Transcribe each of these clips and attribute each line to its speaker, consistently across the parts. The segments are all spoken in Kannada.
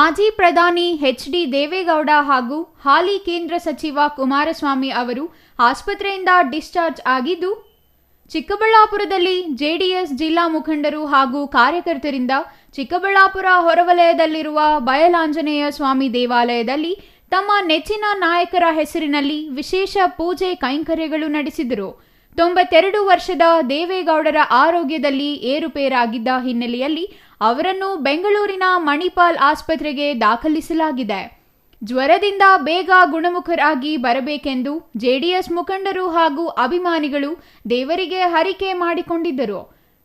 Speaker 1: ಮಾಜಿ ಪ್ರಧಾನಿ ಎಚ್ ಡಿ ದೇವೇಗೌಡ ಹಾಗೂ ಹಾಲಿ ಕೇಂದ್ರ ಸಚಿವ ಕುಮಾರಸ್ವಾಮಿ ಅವರು ಆಸ್ಪತ್ರೆಯಿಂದ ಡಿಸ್ಚಾರ್ಜ್ ಆಗಿದ್ದು, ಚಿಕ್ಕಬಳ್ಳಾಪುರದಲ್ಲಿ ಜೆಡಿಎಸ್ ಜಿಲ್ಲಾ ಮುಖಂಡರು ಹಾಗೂ ಕಾರ್ಯಕರ್ತರಿಂದ ಚಿಕ್ಕಬಳ್ಳಾಪುರ ಹೊರವಲಯದಲ್ಲಿರುವ ಬಯಲಾಂಜನೇಯ ಸ್ವಾಮಿ ದೇವಾಲಯದಲ್ಲಿ ತಮ್ಮ ನೆಚ್ಚಿನ ನಾಯಕರ ಹೆಸರಿನಲ್ಲಿ ವಿಶೇಷ ಪೂಜೆ ಕೈಂಕರ್ಯಗಳು ನಡೆಸಿದರು. ತೊಂಬತ್ತೆರಡು ವರ್ಷದ ದೇವೇಗೌಡರ ಆರೋಗ್ಯದಲ್ಲಿ ಏರುಪೇರಾಗಿದ್ದ ಹಿನ್ನೆಲೆಯಲ್ಲಿ ಅವರನ್ನು ಬೆಂಗಳೂರಿನ ಮಣಿಪಾಲ್ ಆಸ್ಪತ್ರೆಗೆ ದಾಖಲಿಸಲಾಗಿದೆ. ಜ್ವರದಿಂದ ಬೇಗ ಗುಣಮುಖರಾಗಿ ಬರಬೇಕೆಂದು ಜೆಡಿಎಸ್ ಮುಖಂಡರು ಹಾಗೂ ಅಭಿಮಾನಿಗಳು ದೇವರಿಗೆ ಹರಿಕೆ ಮಾಡಿಕೊಂಡಿದ್ದರು.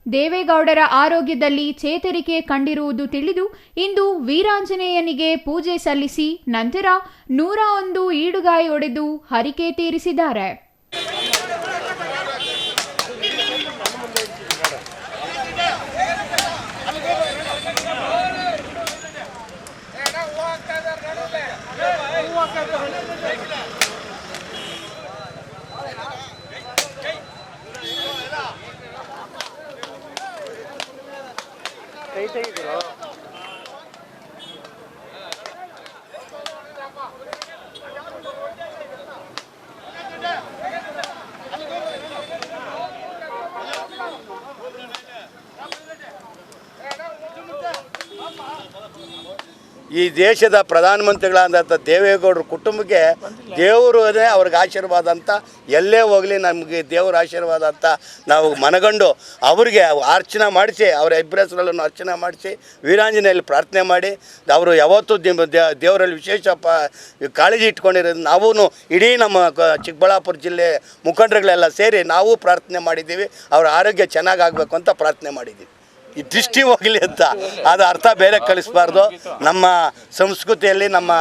Speaker 1: ದೇವೇಗೌಡರ ಆರೋಗ್ಯದಲ್ಲಿ ಚೇತರಿಕೆ ಕಂಡಿರುವುದು ತಿಳಿದು ಇಂದು ವೀರಾಂಜನೇಯನಿಗೆ ಪೂಜೆ ಸಲ್ಲಿಸಿ ನಂತರ ನೂರ ಒಂದು ಈಡುಗಾಯಿ ಒಡೆದು ಹರಿಕೆ ತೀರಿಸಿದ್ದಾರೆ.
Speaker 2: していいけど。
Speaker 3: ಈ ದೇಶದ ಪ್ರಧಾನಮಂತ್ರಿಗಳಾದಂಥ ದೇವೇಗೌಡರ ಕುಟುಂಬಕ್ಕೆ ದೇವರೇ ಅವ್ರಿಗೆ ಆಶೀರ್ವಾದ ಅಂತ ಎಲ್ಲೇ ಹೋಗಲಿ ನಮಗೆ ದೇವರ ಆಶೀರ್ವಾದ ಅಂತ ನಾವು ಮನಗಂಡು ಅವರಿಗೆ ಅರ್ಚನೆ ಮಾಡಿಸಿ, ಅವರ ಇಬ್ಬರ ಹೆಸರಲ್ಲೂ ಅರ್ಚನೆ ಮಾಡಿಸಿ, ವೀರಾಂಜನೆಯಲ್ಲಿ ಪ್ರಾರ್ಥನೆ ಮಾಡಿ, ಅವರು ಯಾವತ್ತೂ ದೇವರಲ್ಲಿ ವಿಶೇಷ ಪ ಕಾಳಜಿ ಇಟ್ಕೊಂಡಿರೋದು ನಾವೂ ಇಡೀ ನಮ್ಮ ಚಿಕ್ಕಬಳ್ಳಾಪುರ ಜಿಲ್ಲೆ ಮುಖಂಡರುಗಳೆಲ್ಲ ಸೇರಿ ನಾವು ಪ್ರಾರ್ಥನೆ ಮಾಡಿದ್ದೀವಿ, ಅವರ ಆರೋಗ್ಯ ಚೆನ್ನಾಗಾಗಬೇಕು ಅಂತ ಪ್ರಾರ್ಥನೆ ಮಾಡಿದ್ದೀವಿ. ಈ ದೃಷ್ಟಿ ಹೋಗಲಿ ಅಂತ. ಅದು ಅರ್ಥ ಬೇರೆ ಕಳಿಸ್ಬಾರ್ದು. ನಮ್ಮ ಸಂಸ್ಕೃತಿಯಲ್ಲಿ ನಮ್ಮ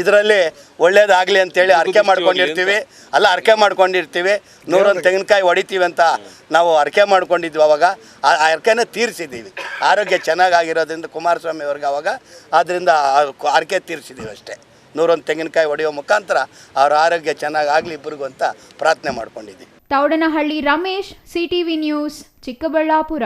Speaker 3: ಇದರಲ್ಲಿ ಒಳ್ಳೇದಾಗಲಿ ಅಂತೇಳಿ ಅರ್ಕೆ ಮಾಡ್ಕೊಂಡಿರ್ತೀವಿ. ಅಲ್ಲ ಅರ್ಕೆ ಮಾಡ್ಕೊಂಡಿರ್ತೀವಿ. ನೂರೊಂದು ತೆಂಗಿನಕಾಯಿ ಹೊಡಿತೀವಿ ಅಂತ ನಾವು ಅರ್ಕೆ ಮಾಡ್ಕೊಂಡಿದ್ವಿ ಅವಾಗ. ಆ ಅರ್ಕೆನ ತೀರಿಸಿದ್ದೀವಿ. ಆರೋಗ್ಯ ಚೆನ್ನಾಗಾಗಿರೋದ್ರಿಂದ ಕುಮಾರಸ್ವಾಮಿ ಅವ್ರಿಗೆ ಅವಾಗ. ಆದ್ದರಿಂದ ಅರ್ಕೆ ತೀರಿಸಿದ್ದೀವಿ ಅಷ್ಟೇ. ನೂರೊಂದು ತೆಂಗಿನಕಾಯಿ ಹೊಡೆಯೋ ಮುಖಾಂತರ ಅವ್ರ ಆರೋಗ್ಯ ಚೆನ್ನಾಗಾಗಲಿ ಇಬ್ಬರಿಗೂ ಅಂತ ಪ್ರಾರ್ಥನೆ ಮಾಡ್ಕೊಂಡಿದ್ದೀವಿ.
Speaker 1: Taudanahalli Ramesh CTV news Chikkaballapur.